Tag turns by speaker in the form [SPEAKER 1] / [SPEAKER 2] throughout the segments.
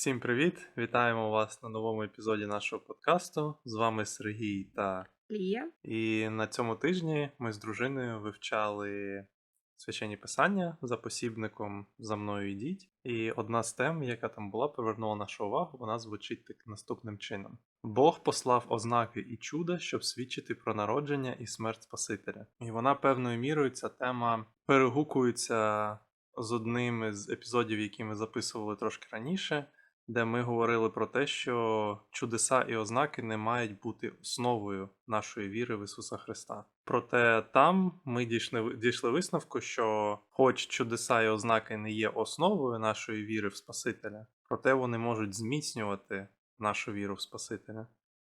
[SPEAKER 1] Всім привіт! Вітаємо вас на новому епізоді нашого подкасту. З вами Сергій та
[SPEAKER 2] Лія.
[SPEAKER 1] і на цьому тижні ми з дружиною вивчали священні писання за посібником За мною йдіть. І одна з тем, яка там була, привернула нашу увагу, вона звучить так наступним чином: Бог послав ознаки і чуда, щоб свідчити про народження і смерть Спасителя. І вона певною мірою ця тема перегукується з одним із епізодів, які ми записували трошки раніше, де ми говорили про те, що чудеса і ознаки не мають бути основою нашої віри в Ісуса Христа. Проте там ми дійшли, дійшли висновку, що, хоч чудеса і ознаки не є основою нашої віри в Спасителя, проте вони можуть зміцнювати нашу віру в Спасителя.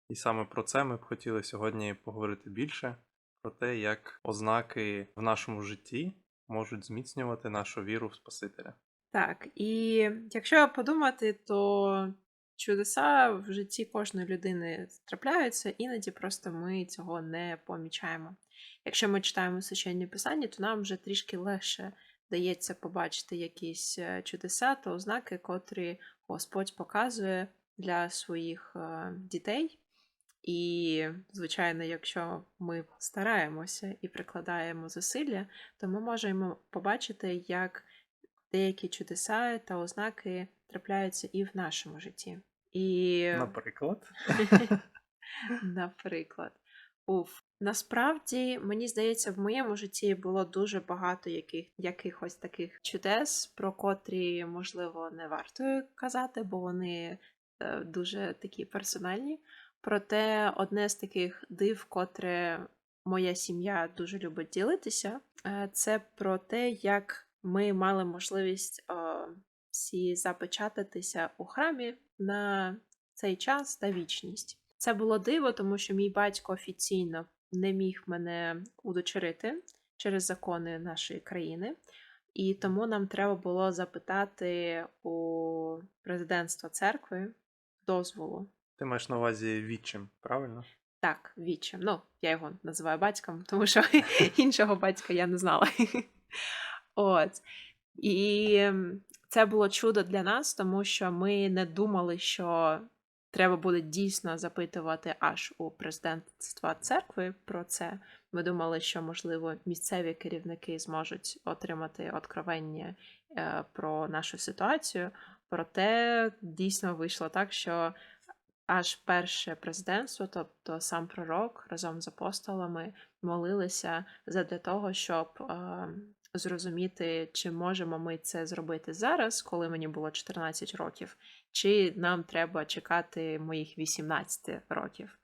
[SPEAKER 1] І саме про це ми б хотіли сьогодні поговорити більше, про те, як ознаки в нашому житті можуть зміцнювати нашу віру в Спасителя.
[SPEAKER 2] Так, і якщо подумати, то чудеса в житті кожної людини трапляються, іноді просто ми цього не помічаємо. Якщо ми читаємо священні писання, то нам вже трішки легше дається побачити якісь е, чудеса та ознаки, котрі Господь показує для своїх е, дітей. І, звичайно, якщо ми стараємося і прикладаємо зусилля, то ми можемо побачити, як деякі чудеса та ознаки трапляються і в нашому житті. І,
[SPEAKER 1] Наприклад,
[SPEAKER 2] наприклад, уф. Насправді, мені здається, в моєму житті було дуже багато яких, якихось таких чудес, про котрі, можливо, не варто казати, бо вони е, дуже такі персональні. Проте одне з таких див, котре моя сім'я дуже любить ділитися, е, це про те, як ми мали можливість е, всі запечататися у храмі на цей час та вічність. Це було диво, тому що мій батько офіційно не міг мене удочерити через закони нашої країни, і тому нам треба було запитати у президентства церкви дозволу.
[SPEAKER 1] ти маєш на увазі відчим, правильно?
[SPEAKER 2] Так, вічим. Ну, я його називаю батьком, тому що іншого батька я не знала. От. І це було чудо для нас, тому що ми не думали, що треба буде дійсно запитувати аж у президентства церкви про це. Ми думали, що, можливо, місцеві керівники зможуть отримати откровення е, про нашу ситуацію. Проте дійсно вийшло так, що аж перше президентство, тобто сам пророк разом з апостолами, молилися задля того, щоб е, зрозуміти, чи можемо ми це зробити зараз, коли мені було 14 років, чи нам треба чекати моїх 18 років.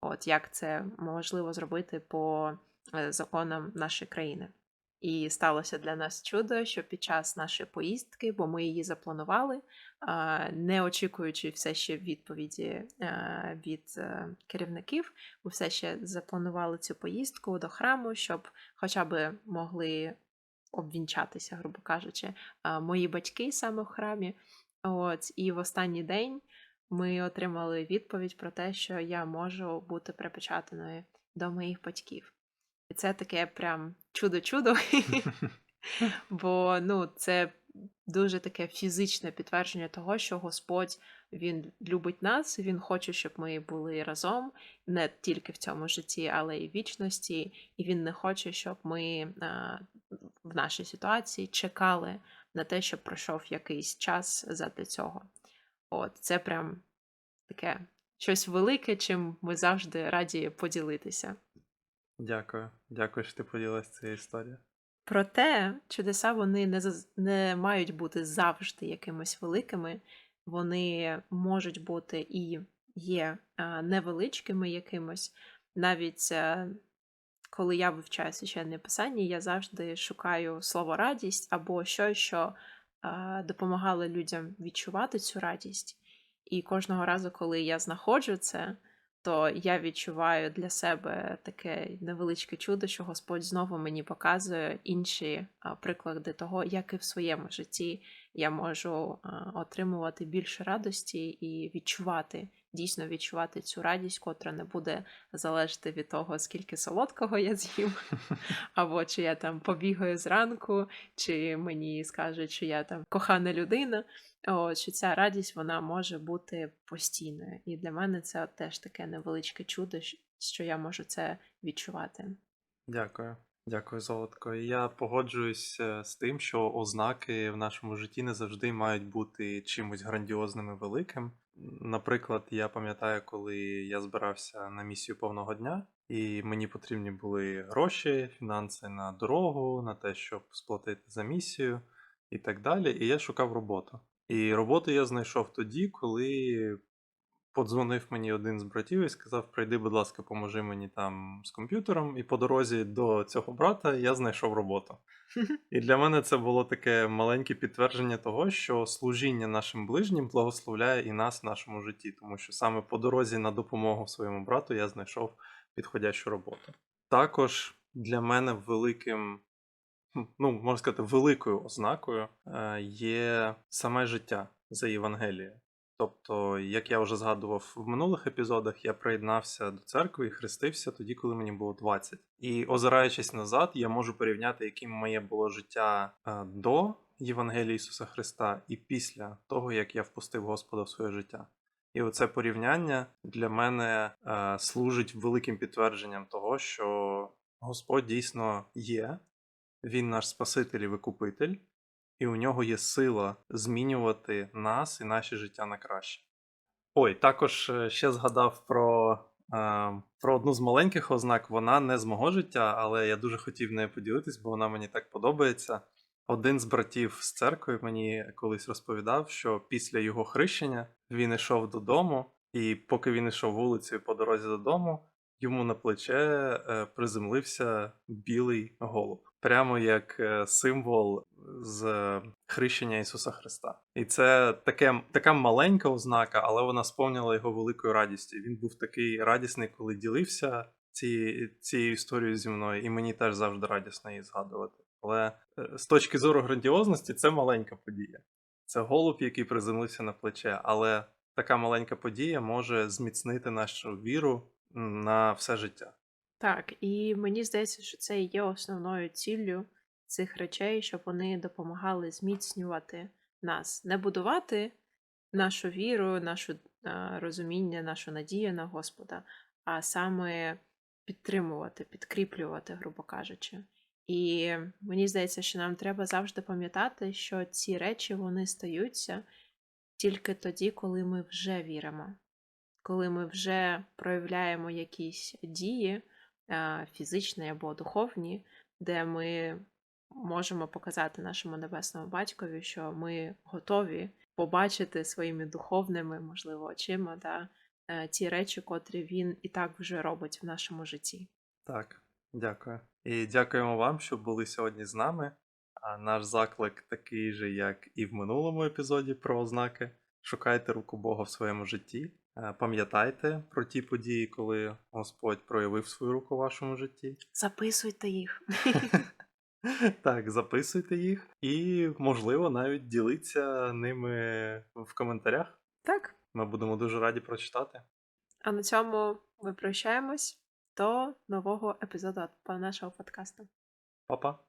[SPEAKER 2] От як це можливо зробити по е, законам нашої країни. І сталося для нас чудо, що під час нашої поїздки, бо ми її запланували, не очікуючи все ще відповіді е, від е, керівників, ми все ще запланували цю поїздку до храму, щоб хоча б могли обвінчатися, грубо кажучи, мої батьки саме в храмі. От, і в останній день ми отримали відповідь про те, що я можу бути припечатаною до моїх батьків. І це таке прям чудо-чудо. Бо ну, це дуже таке фізичне підтвердження того, що Господь Він любить нас, Він хоче, щоб ми були разом не тільки в цьому житті, але й в вічності. І він не хоче, щоб ми а, в нашій ситуації чекали на те, щоб пройшов якийсь час задля цього. От це прям таке щось велике, чим ми завжди раді поділитися.
[SPEAKER 1] Дякую. Дякую, що ти поділилася цією історією.
[SPEAKER 2] Проте чудеса вони не, не мають бути завжди якимись великими, вони можуть бути і є невеличкими якимось. Навіть а, коли я вивчаю священне писання, я завжди шукаю слово радість або щось, що допомагало людям відчувати цю радість. І кожного разу, коли я знаходжу це, то я відчуваю для себе таке невеличке чудо, що Господь знову мені показує інші приклади того, як і в своєму житті я можу отримувати більше радості і відчувати дійсно відчувати цю радість, котра не буде залежати від того, скільки солодкого я з'їм, або чи я там побігаю зранку, чи мені скажуть, що я там кохана людина. О, що ця радість вона може бути постійною. І для мене це от теж таке невеличке чудо, що я можу це відчувати.
[SPEAKER 1] Дякую. Дякую, Золотко. Я погоджуюсь е, з тим, що ознаки в нашому житті не завжди мають бути чимось грандіозним і великим. Наприклад, я пам'ятаю, коли я збирався на місію повного дня, і мені потрібні були гроші, фінанси на дорогу, на те, щоб сплатити за місію і так далі. І я шукав роботу. І роботу я знайшов тоді, коли подзвонив мені один з братів і сказав: прийди, будь ласка, поможи мені там з комп'ютером. І по дорозі до цього брата я знайшов роботу. І для мене це було таке маленьке підтвердження того, що служіння нашим ближнім благословляє і нас в нашому житті, тому що саме по дорозі на допомогу своєму брату я знайшов підходящу роботу. Також для мене великим, ну можна сказати, великою ознакою е, є саме життя за Євангелією. Тобто, як я вже згадував в минулих епізодах, я приєднався до церкви і хрестився тоді, коли мені було 20. І озираючись назад, я можу порівняти, яким моє було життя е, до Євангелія Ісуса Христа і після того, як я впустив Господа в своє життя. І оце порівняння для мене е, служить великим підтвердженням того, що Господь дійсно є, Він наш Спаситель і Викупитель, і у нього є сила змінювати нас і наше життя на краще. Ой, також е, ще згадав про, е, про одну з маленьких ознак. Вона не з мого життя, але я дуже хотів нею поділитись, бо вона мені так подобається. Один з братів з церкви мені колись розповідав, що після його хрещення він йшов додому, і поки він йшов вулицею по дорозі додому, йому на плече е, приземлився білий голуб, прямо як е, символ з е, хрещення Ісуса Христа. І це таке, така маленька ознака, але вона сповнила його великою радістю. Він був такий радісний, коли ділився цією, цією історією зі мною, і мені теж завжди радісно її згадувати. Але е, з точки зору грандіозності, це маленька подія. Це голуб, який приземлився на плече, але така маленька подія може зміцнити нашу віру на все життя.
[SPEAKER 2] Так, і мені здається, що це і є основною ціллю цих речей, щоб вони допомагали зміцнювати нас, не будувати нашу віру, наше розуміння, нашу надію на Господа, а саме підтримувати, підкріплювати, грубо кажучи. І мені здається, що нам треба завжди пам'ятати, що ці речі вони стаються тільки тоді, коли ми вже віримо, коли ми вже проявляємо якісь дії фізичні або духовні, де ми можемо показати нашому небесному батькові, що ми готові побачити своїми духовними, можливо, очима да, е, ті речі, котрі він і так вже робить в нашому житті.
[SPEAKER 1] Так, дякую. І дякуємо вам, що були сьогодні з нами. А наш заклик такий же, як і в минулому епізоді про ознаки. Шукайте руку Бога в своєму житті. Е, Пам'ятайте про ті події, коли Господь проявив свою руку в вашому житті.
[SPEAKER 2] Записуйте їх.
[SPEAKER 1] Так, записуйте їх і, можливо, навіть діліться ними в коментарях.
[SPEAKER 2] Так.
[SPEAKER 1] Ми будемо дуже раді прочитати.
[SPEAKER 2] А на цьому ми прощаємось до нового епізоду нашого подкасту.
[SPEAKER 1] Па-па!